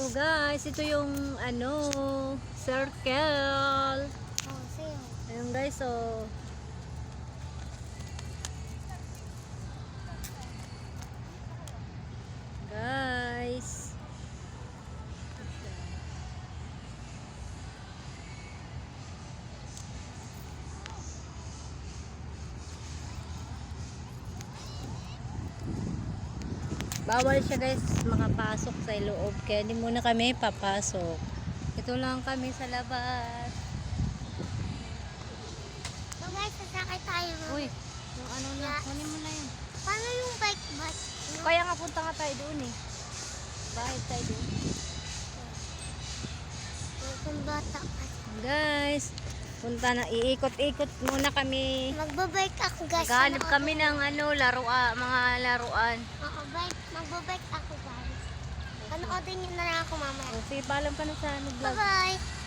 So guys, ito yung ano, circle. Oh. Ayun guys, oh. Guys. Bawal siya guys makapasok sa loob kaya hindi muna kami papasok. Ito lang kami sa labas. So guys, sasakay tayo. Uy, yung ano na, kunin mo na yun. Paano yung bike bus? No? Kaya nga punta nga tayo doon eh. Bakit tayo doon? Kung bata. Guys, punta na, iikot-ikot muna kami. Magbabike ako guys. Maghanap Ano kami ng ano, laruan, mga laruan. Oo, bike. Magbabike ako guys. Panoodin niyo na lang ako mamaya. O, sige, paalam ka na sa ano vlog. Bye-bye!